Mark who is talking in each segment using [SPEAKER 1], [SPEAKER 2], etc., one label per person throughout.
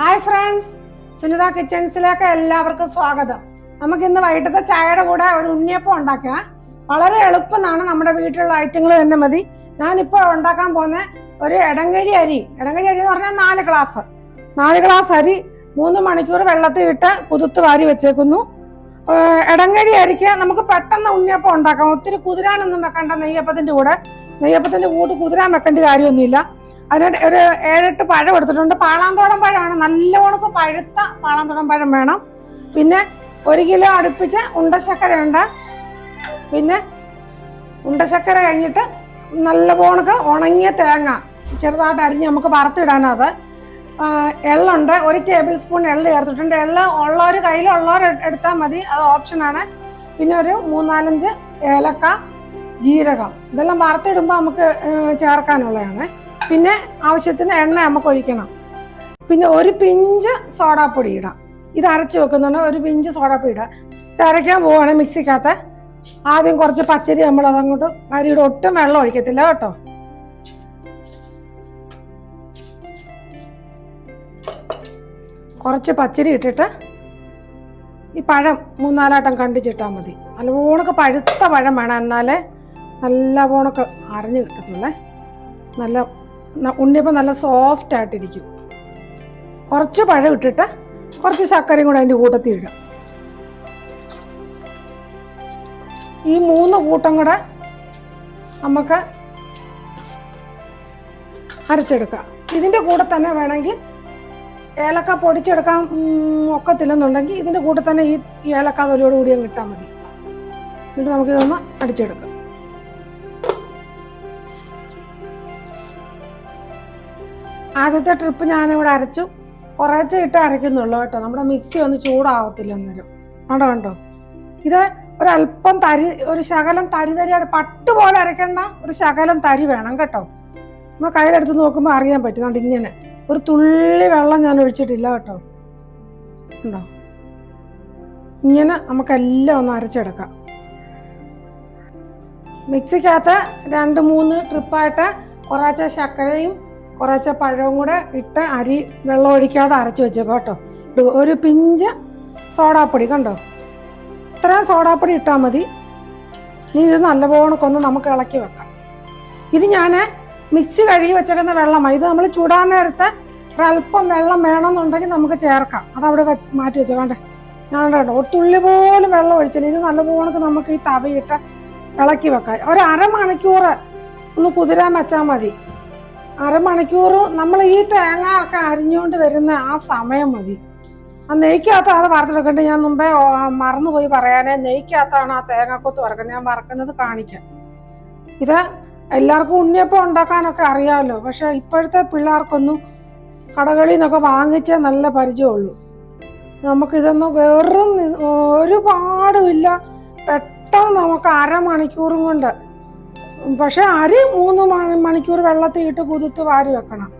[SPEAKER 1] Hi friends Sunitha കിച്ചൺസിലേക്ക് എല്ലാവർക്കും സ്വാഗതം. നമുക്ക് ഇന്ന് വൈകിട്ടത്തെ ചായയുടെ കൂടെ ഒരു ഉണ്ണിയപ്പം ഉണ്ടാക്കാം. വളരെ എളുപ്പമാണ് നമ്മുടെ വീട്ടിലുള്ള ഐറ്റങ്ങൾ തന്നെ മതി. ഞാനിപ്പോൾ ഉണ്ടാക്കാൻ പോകുന്ന ഒരു ഇടങ്കഴി അരി. ഇടങ്കഴി അരി എന്ന് പറഞ്ഞാൽ നാല് ഗ്ലാസ്. നാല് ഗ്ലാസ് അരി മൂന്ന് മണിക്കൂർ വെള്ളത്തിൽ ഇട്ട് കുതിർത്ത് വാരി വെച്ചേക്കുന്നു. ഏഹ് ഇടങ്കഴി അരിക്ക് നമുക്ക് പെട്ടെന്ന് ഉണ്ണിയപ്പം ഉണ്ടാക്കാം. ഒത്തിരി കുതിരാനൊന്നും വെക്കണ്ട നെയ്യപ്പത്തിന്റെ കൂടെ. നെയ്യപ്പത്തിന്റെ കൂട്ട് കുതിരാൻ വെക്കേണ്ട കാര്യമൊന്നുമില്ല. അതിന് ഒരു ഏഴെട്ട് പഴം എടുത്തിട്ടുണ്ട്. പാളാന്തോടം പഴമാണ്. നല്ല ഉണക്ക് പഴുത്ത പാളാന്തോടം പഴം വേണം. പിന്നെ ഒരു കിലോ അടുപ്പിച്ച് ഉണ്ട്. പിന്നെ ഉണ്ടശക്കര കഴിഞ്ഞിട്ട് നല്ല പോണക്ക് ഉണങ്ങിയ തേങ്ങ. ചെറുതായിട്ട് അരിഞ്ഞ് നമുക്ക് വറുത്തിടാനത് എള്ളുണ്ട്. ഒരു ടേബിൾ സ്പൂൺ എള്ള് ചേർത്തിട്ടുണ്ട്. എള്ള് ഉള്ളവർ കയ്യിലുള്ളവർ എടുത്താൽ മതി. അത് ഓപ്ഷനാണ് പിന്നെ ഒരു മൂന്നാലഞ്ച് ഏലക്ക ജീരകം. ഇതെല്ലാം വറുത്തിടുമ്പോൾ നമുക്ക് ചേർക്കാനുള്ളതാണ്. പിന്നെ ആവശ്യത്തിന് എണ്ണ നമുക്ക് ഒഴിക്കണം. പിന്നെ ഒരു പിഞ്ച് സോഡാപ്പൊടി ഇടാം. ഇത് അരച്ച് വെക്കുന്നുണ്ട്. ഒരു പിഞ്ച് സോഡാപ്പൊടി ഇടാം. ഇത് അരയ്ക്കാൻ പോവാണ് മിക്സിക്കകത്ത്. ആദ്യം കുറച്ച് പച്ചരി നമ്മൾ അതങ്ങോട്ട് അരിയുടെ ഒട്ടും വെള്ളം ഒഴിക്കത്തില്ല കേട്ടോ. കുറച്ച് പച്ചരി ഇട്ടിട്ട് ഈ പഴം മൂന്നാലാട്ടം കണ്ടിച്ചിട്ടാൽ മതി. നല്ലവണ്ണക്ക് പഴുത്ത പഴം വേണം. എന്നാലേ നല്ല പോണക്ക് അരഞ്ഞു കിട്ടത്തുള്ളേ. നല്ല ഉണ്ണിയപ്പം നല്ല സോഫ്റ്റ് ആയിട്ടിരിക്കും. കുറച്ച് പഴം ഇട്ടിട്ട് കുറച്ച് ശർക്കരയും കൂടെ അതിന്റെ കൂട്ടത്തിൽ ഇടുക ഈ മൂന്ന് കൂട്ടം കൂടെ നമുക്ക് അരച്ചെടുക്കാം. ഇതിന്റെ കൂടെ തന്നെ വേണമെങ്കിൽ ഏലക്ക പൊടിച്ചെടുക്കാൻ ഒക്കത്തില്ലെന്നുണ്ടെങ്കിൽ ഇതിന്റെ കൂടെ തന്നെ ഈ ഏലക്ക തൊലിയോട് കൂടി അങ്ങ് ഇട്ടാൽ മതി. എന്നിട്ട് നമുക്കിതൊന്ന് അടിച്ചെടുക്കാം. ആദ്യത്തെ ട്രിപ്പ് ഞാനിവിടെ അരച്ചു. കുറേശ്ശെ ഇട്ട് അരയ്ക്കുന്നുള്ളൂ കേട്ടോ. നമ്മുടെ മിക്സി ഒന്ന് ചൂടാവത്തില്ല അന്നേരം. കണ്ടോ കണ്ടോ? ഇത് ഒരല്പം തരി ഒരു ശകലം തരി തരിയായിട്ട് പട്ട് പോലെ അരയ്ക്കേണ്ട ഒരു ശകലം തരി വേണം കേട്ടോ. നമ്മൾ കയ്യിലെടുത്ത് നോക്കുമ്പോൾ അറിയാൻ പറ്റും. കണ്ടോ ഇങ്ങനെ. ഒരു തുള്ളി വെള്ളം ഞാൻ ഒഴിച്ചിട്ടില്ല കേട്ടോ. ഉണ്ടോ ഇങ്ങനെ നമുക്കെല്ലാം ഒന്ന് അരച്ചെടുക്കാം. മിക്സിക്കകത്ത് രണ്ട് മൂന്ന് ട്രിപ്പായിട്ട് കുറച്ച് ശർക്കരയും കുറച്ച് പഴവും കൂടെ ഇട്ട് അരി വെള്ളം ഒഴിക്കാതെ അരച്ച് വെച്ചേക്കാം കേട്ടോ. ഒരു പിഞ്ച് സോഡാപ്പൊടി കണ്ടോ? ഇത്രയും സോഡാപ്പൊടി ഇട്ടാൽ മതി. ഇനി ഇത് നല്ലപോണക്കൊന്ന് നമുക്ക് ഇളക്കി വെക്കാം. ഇത് ഞാൻ മിക്സി കഴുകി വെച്ചേക്കുന്ന വെള്ളമാണ്. ഇത് നമ്മൾ ചൂടാൻ നേരത്ത് ഒരല്പം വെള്ളം വേണമെന്നുണ്ടെങ്കിൽ നമുക്ക് ചേർക്കാം. അത് അവിടെ വെച്ച് മാറ്റി വെച്ചോ കണ്ടേ? ഒരു തുള്ളി പോലും വെള്ളം ഒഴിച്ചില്ല. ഇത് നല്ലപോലെ നമുക്ക് ഈ തവയിട്ട് ഇളക്കി വെക്കാം. ഒരു അരമണിക്കൂർ ഒന്ന് കുതിരാൻ വെച്ചാൽ മതി. അരമണിക്കൂർ നമ്മൾ ഈ തേങ്ങ ഒക്കെ അരിഞ്ഞുകൊണ്ട് വരുന്ന ആ സമയം മതി. ആ നെയ്ക്കകത്ത് അത് വറുത്തെടുക്കേണ്ട ഞാൻ മുമ്പേ മറന്നുപോയി പറയാനേ. നെയ്ക്കകത്താണ് ആ തേങ്ങാക്കൊത്ത് വറക്കുന്നത്. ഞാൻ വറക്കുന്നത് കാണിക്കാം. ഇത് എല്ലാവർക്കും ഉണ്ണിയപ്പം ഉണ്ടാക്കാനൊക്കെ അറിയാമല്ലോ പക്ഷെ ഇപ്പോഴത്തെ പിള്ളേർക്കൊന്നും കടകളിൽ നിന്നൊക്കെ വാങ്ങിച്ചേ നല്ല പരിചയമുള്ളൂ. നമുക്കിതൊന്നും വെറും ഒരുപാടുമില്ല. പെട്ടെന്ന് നമുക്ക് അരമണിക്കൂറും കൊണ്ട്. പക്ഷെ അരി മൂന്ന് മണി- മണിക്കൂർ വെള്ളത്തിൽ ഇട്ട് കുതിർത്ത് വാരി വെക്കണം.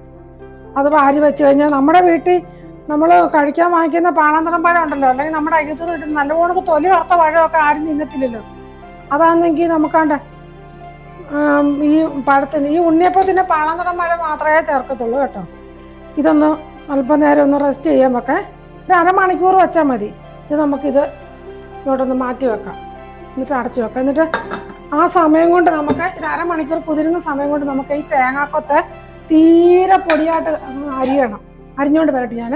[SPEAKER 1] അത് വാരി വെച്ച് കഴിഞ്ഞാൽ നമ്മുടെ വീട്ടിൽ നമ്മൾ കഴിക്കാൻ വാങ്ങിക്കുന്ന പാണാന്തരം പഴം ഉണ്ടല്ലോ. അല്ലെങ്കിൽ നമ്മുടെ അയ്യത്തൂർ നല്ല നല്ലവണ്ണം തൊലി വറുത്ത പഴമൊക്കെ ആരും തിന്നത്തില്ലല്ലോ. അതാണെങ്കിൽ നമുക്കാണ്ട് ആം, ഈ പഴത്തിന് ഈ ഉണ്ണിയപ്പത്തിന്റെ പാളനിറം മഴ മാത്രമേ ചേർക്കത്തുള്ളൂ കേട്ടോ. ഇതൊന്ന് അല്പനേരം ഒന്ന് റെസ്റ്റ് ചെയ്യാൻ വെക്കേ. ഒരു അരമണിക്കൂർ വെച്ചാൽ മതി. ഇത് നമുക്കിത് ഇങ്ങോട്ടൊന്ന് മാറ്റി വെക്കാം. എന്നിട്ട് അടച്ചു വെക്കാം. എന്നിട്ട് ആ സമയം കൊണ്ട് നമുക്ക് ഇത് അരമണിക്കൂർ കുതിരുന്ന സമയം കൊണ്ട് നമുക്ക് ഈ തേങ്ങാക്കൊത്ത് തീരെ പൊടിയായിട്ട് അരിയണം. അരിഞ്ഞുകൊണ്ട് വരട്ടെ ഞാൻ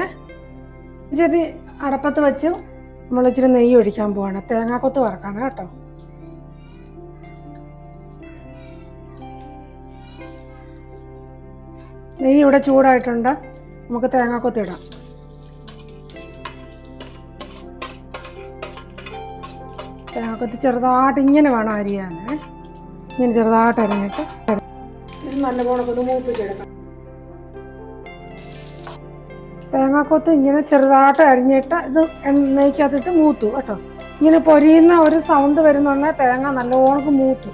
[SPEAKER 1] ഇച്ചിരി അടപ്പത്ത് വെച്ച് നമ്മൾ ഇച്ചിരി നെയ്യ് ഒഴിക്കാൻ പോവാണ്. തേങ്ങാക്കൊത്ത് വറക്കാണ് കേട്ടോ. നെയ്യ് ഇവിടെ ചൂടായിട്ടുണ്ട്. നമുക്ക് തേങ്ങാക്കൊത്തിടാം തേങ്ങാക്കൊത്തി ചെറുതായിട്ട് ഇങ്ങനെ വേണം അരിയാൻ ഇങ്ങനെ ചെറുതായിട്ട് അരിഞ്ഞിട്ട് ഇത് നല്ലപോലെ മൂപ്പിച്ചെടുക്കാം. തേങ്ങാക്കൊത്ത് ഇങ്ങനെ ചെറുതായിട്ട് അരിഞ്ഞിട്ട് ഇത് നെയ്ക്കകത്തിട്ട് മൂത്തു കേട്ടോ. ഇങ്ങനെ പൊരിയുന്ന ഒരു സൗണ്ട് വരുന്നുണ്ടെങ്കിൽ തേങ്ങ നല്ലോണം മൂത്തു.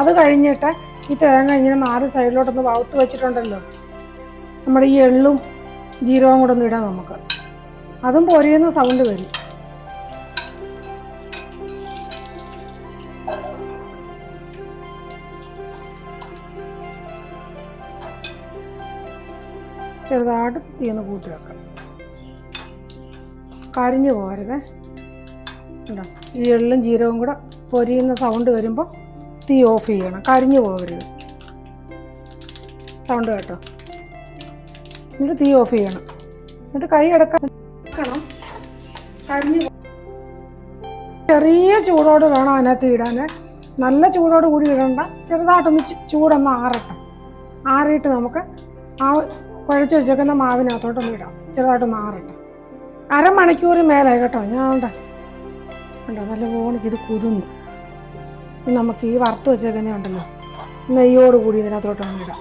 [SPEAKER 1] അത് കഴിഞ്ഞിട്ട് ഈ തേങ്ങ ഇങ്ങനെ നാല് സൈഡിലോട്ടൊന്ന് വറുത്ത് വെച്ചിട്ടുണ്ടല്ലോ. നമ്മുടെ ഈ എള്ളും ജീരകവും കൂടെ ഒന്ന് ഇടാം നമുക്ക്. അതും പൊരിയുന്ന സൗണ്ട് വരും. ചെറുതായിട്ട് തീന്ന് കൂട്ടി വെക്കാം. കരിഞ്ഞു പോകരുത്. ഉണ്ടോ ഈ എള്ളും ജീരകവും കൂടെ പൊരിയുന്ന സൗണ്ട് വരുമ്പോൾ തീ ഓഫ് ചെയ്യണം. കരിഞ്ഞു പോകരുത്. സൗണ്ട് കേട്ടോ? എന്നിട്ട് തീ ഓഫ് ചെയ്യണം. എന്നിട്ട് കൈ അടക്കണം ചെറിയ ചൂടോട് വേണം അതിനകത്ത് ഇടാൻ നല്ല ചൂടോട് കൂടി ഇടണ്ട. ചെറുതായിട്ടൊന്ന് ചൂടൊന്ന് ആറട്ടെ. ആറിയിട്ട് നമുക്ക് ആ കുഴച്ച് വെച്ചേക്കുന്ന മാവിനകത്തോട്ടൊന്ന് ഇടാം. ചെറുതായിട്ടൊന്ന് ആറട്ടെ. അരമണിക്കൂർ മേലായി കേട്ടോ. ഞാൻ ഉണ്ട് കണ്ടോ? നല്ല പോണിക്ക് ഇത് കുതുന്നു നമുക്ക് ഈ വറുത്ത് വെച്ചേക്കുന്ന ഉണ്ടല്ലോ. നെയ്യോട് കൂടി ഇതിനകത്തോട്ടൊന്ന് ഇടാം.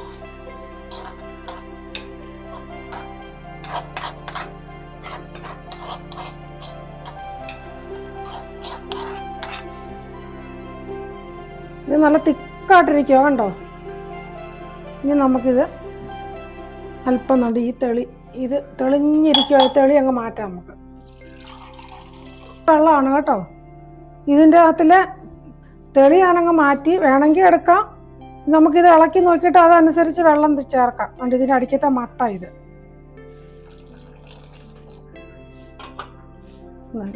[SPEAKER 1] ഇത് നല്ല തിക്കായിട്ടിരിക്കുക കണ്ടോ? ഇനി നമുക്കിത് അല്പം നല്ല ഈ തെളി ഇത് തെളിഞ്ഞിരിക്കുക തെളി അങ്ങ് മാറ്റാം നമുക്ക്. വെള്ളമാണ് കേട്ടോ. ഇതിന്റെ അകത്തിലെ തെളി ഞാനങ്ങ് മാറ്റി വേണമെങ്കിൽ എടുക്കാം. നമുക്കിത് ഇളക്കി നോക്കിയിട്ട് അതനുസരിച്ച് വെള്ളം ചേർക്കാം. കണ്ട്? ഇതിന്റെ അടിക്കത്തെ മട്ട ഇത്.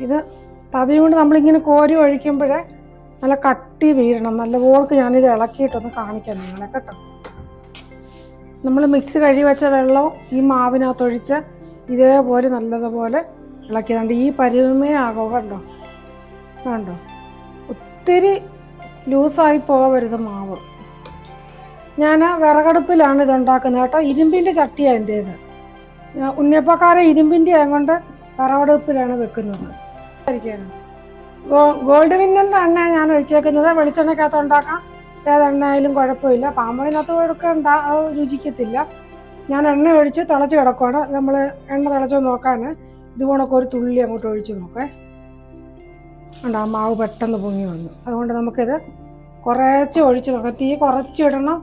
[SPEAKER 1] ഇത് തവി കൊണ്ട് നമ്മളിങ്ങനെ കോരി ഒഴിക്കുമ്പോഴേ നല്ല കട്ടി വീഴണം. നല്ല പോൾക്ക് ഞാനിത് ഇളക്കിയിട്ടൊന്ന് കാണിക്കാം നിങ്ങളെ കേട്ടോ. നമ്മൾ മിക്സ് കഴുകി വെച്ച വെള്ളം ഈ മാവിനകത്തൊഴിച്ച് ഇതേപോലെ നല്ലതുപോലെ ഇളക്കിയതുണ്ട്. ഈ പരുവമേ ആകോ കണ്ടോ? കണ്ടോ? ഒത്തിരി ലൂസായി പോകരുത് മാവ്. ഞാൻ വിറകടുപ്പിലാണ് ഇത് ഉണ്ടാക്കുന്നത് കേട്ടോ. ഇരുമ്പിന്റെ ചട്ടിയാണ് എന്റേത് ഉണ്ണിയപ്പക്കാരെ ഇരുമ്പിന്റെ ആയതുകൊണ്ട് വിറകടുപ്പിലാണ് വെക്കുന്നത്. ഗോ- ഗോൾഡ് വിന്നറിന്റെ എണ്ണ ഞാൻ ഒഴിച്ചേക്കുന്നത്. വെളിച്ചെണ്ണയ്ക്കകത്ത് ഉണ്ടാക്കാം. ഏതെണ്ണയായാലും കുഴപ്പമില്ല. പാമ്പോയിനകത്ത് കൊടുക്കണ്ട രുചിക്കത്തില്ല. ഞാൻ എണ്ണ ഒഴിച്ച് തിളച്ച് കിടക്കുവാണ്. നമ്മൾ എണ്ണ തിളച്ചു നോക്കാൻ ഇതുപോണൊക്കെ ഒരു തുള്ളി അങ്ങോട്ട് ഒഴിച്ച് നോക്കേ. ഉണ്ട് ആ മാവ് പെട്ടെന്ന് പൊങ്ങി വന്നു. അതുകൊണ്ട് നമുക്കിത് കുറച്ച് ഒഴിച്ച് നോക്കാം. തീ കുറച്ചിടണം.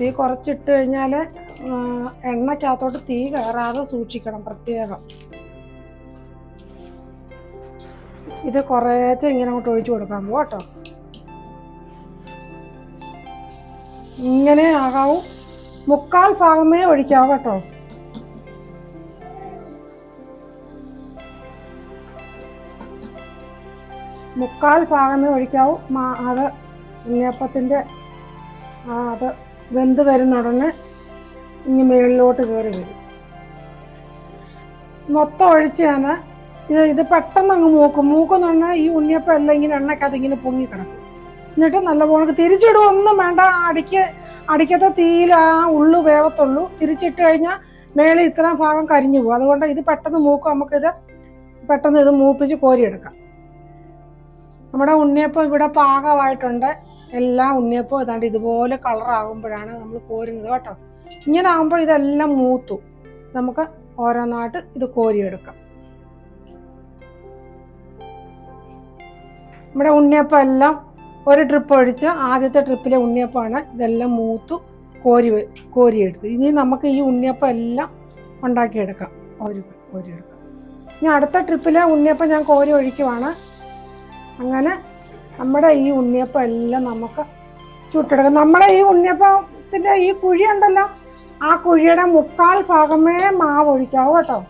[SPEAKER 1] തീ കുറച്ചിട്ട് കഴിഞ്ഞാൽ എണ്ണയ്ക്കകത്തോട്ട് തീ കയറാതെ സൂക്ഷിക്കണം പ്രത്യേകം. ഇത് കുറേച്ച ഇങ്ങനെ അങ്ങോട്ട് ഒഴിച്ചു കൊടുക്കാൻ പോകും കേട്ടോ. ഇങ്ങനെ ആകാവും. മുക്കാൽ ഭാഗമേ ഒഴിക്കാവൂ കേട്ടോ. മുക്കാൽ ഭാഗമേ ഒഴിക്കാവൂ. അത് ഉണ്ണിയപ്പത്തിന്റെ അത് വെന്ത് വരുന്ന ഉടനെ ഇനി മുകളിലോട്ട് കയറി വരും. മൊത്തം ഒഴിച്ച് ഞാൻ ഇത് ഇത് പെട്ടെന്ന് അങ്ങ് മൂക്കും. മൂക്കെന്ന് പറഞ്ഞാൽ ഈ ഉണ്ണിയപ്പം എല്ലാം ഇങ്ങനെ എണ്ണക്കകത്ത് ഇങ്ങനെ പൊങ്ങി കിടക്കും. എന്നിട്ട് നല്ലപോലെ തിരിച്ചിടുക ഒന്നും വേണ്ട. അടിക്ക് അടിക്കത്തെ തീയിൽ ആ ഉള്ളു വേവത്തുള്ളൂ. തിരിച്ചിട്ട് കഴിഞ്ഞാൽ മേളിൽ ഇത്ര ഭാഗം കരിഞ്ഞു പോകും. അതുകൊണ്ട് ഇത് പെട്ടെന്ന് മൂക്കും. നമുക്കിത് പെട്ടെന്ന് ഇത് മൂപ്പിച്ച് കോരിയെടുക്കാം. നമ്മുടെ ഉണ്ണിയപ്പം ഇവിടെ പാകമായിട്ടുണ്ട്. എല്ലാ ഉണ്ണിയപ്പവും ഏതാണ്ട് ഇതുപോലെ കളറാകുമ്പോഴാണ് നമ്മൾ കോരുന്നത് കേട്ടോ. ഇങ്ങനെ ആകുമ്പോൾ ഇതെല്ലാം മൂത്തു. നമുക്ക് ഓരോന്നായിട്ട് ഇത് കോരിയെടുക്കാം. നമ്മുടെ ഉണ്ണിയപ്പം എല്ലാം ഒരു ട്രിപ്പ് ഒഴിച്ച് ആദ്യത്തെ ട്രിപ്പിലെ ഉണ്ണിയപ്പമാണ് ഇതെല്ലാം മൂത്തു കോരി കോരിയെടുത്ത് ഇനി നമുക്ക് ഈ ഉണ്ണിയപ്പം എല്ലാം ഉണ്ടാക്കിയെടുക്കാം. കോരി കോരിയെടുക്കാം ഇനി അടുത്ത ട്രിപ്പിലെ ഉണ്ണിയപ്പം ഞാൻ കോരി ഒഴിക്കുവാണ്. അങ്ങനെ നമ്മുടെ ഈ ഉണ്ണിയപ്പം എല്ലാം നമുക്ക് ചുട്ടെടുക്കാം. നമ്മുടെ ഈ ഉണ്ണിയപ്പത്തിന്റെ ഈ കുഴി ഉണ്ടല്ലോ ആ കുഴിയുടെ മുക്കാൽ ഭാഗമേ മാവ് ഒഴിക്കാവൂ കേട്ടോ.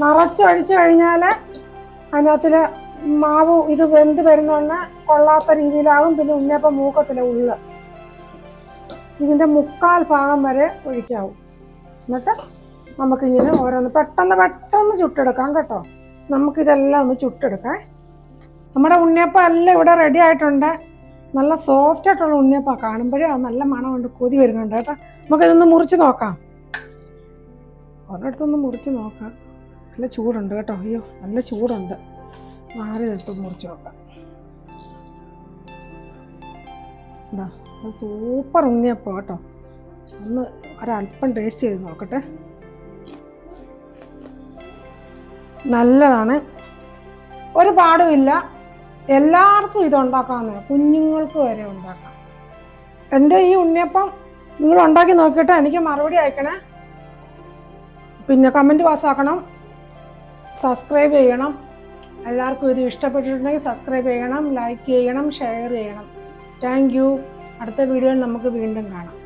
[SPEAKER 1] നിറച്ചൊഴിച്ചു കഴിഞ്ഞാൽ അതിനകത്തിൽ മാവ് ഇത് വെന്ത് വരുന്നോണ്ട് കൊള്ളാത്ത രീതിയിലാകും പിന്നെ ഉണ്ണിയപ്പം മൂക്കത്തില്ല ഉള്ള്. ഇതിന്റെ മുക്കാൽ ഭാഗം വരെ ഒഴിക്കാവും. എന്നിട്ട് നമുക്കിങ്ങനെ ഓരോന്ന് പെട്ടെന്ന് പെട്ടെന്ന് ചുട്ടെടുക്കാം കേട്ടോ. നമുക്കിതെല്ലാം ഒന്ന് ചുട്ടെടുക്കാം. നമ്മുടെ ഉണ്ണിയപ്പം എല്ലാം ഇവിടെ റെഡി ആയിട്ടുണ്ട്. നല്ല സോഫ്റ്റ് ആയിട്ടുള്ള ഉണ്ണിയപ്പം കാണുമ്പോഴേ നല്ല മണമുണ്ട് കൊതി വരുന്നുണ്ട് കേട്ടോ. നമുക്കിതൊന്ന് മുറിച്ച് നോക്കാം. ഒരിടത്തൊന്ന് മുറിച്ച് നോക്കാം. നല്ല ചൂടുണ്ട് കേട്ടോ. അയ്യോ നല്ല ചൂടുണ്ട്. മാറി എടുത്ത് മുറിച്ച് ഇതാ അത് സൂപ്പർ ഉണ്ണിയപ്പം കേട്ടോ. ഒന്ന് ഒരല്പം ടേസ്റ്റ് ചെയ്ത് നോക്കട്ടെ. നല്ലതാണ്. ഒരു പാടുമില്ല എല്ലാവർക്കും ഇത് കുഞ്ഞുങ്ങൾക്ക് വരെ ഉണ്ടാക്കാം. എന്റെ ഈ ഉണ്ണിയപ്പം നിങ്ങൾ ഉണ്ടാക്കി നോക്കിയിട്ട് എനിക്ക് മറുപടി അയക്കണേ. പിന്നെ കമന്റ് പാസ്സാക്കണം സബ്സ്ക്രൈബ് ചെയ്യണം. എല്ലാവർക്കും ഇത് ഇഷ്ടപ്പെട്ടിട്ടുണ്ടെങ്കിൽ സബ്സ്ക്രൈബ് ചെയ്യണം ലൈക്ക് ചെയ്യണം ഷെയർ ചെയ്യണം. താങ്ക് യു അടുത്ത വീഡിയോയിൽ നമുക്ക് വീണ്ടും കാണാം.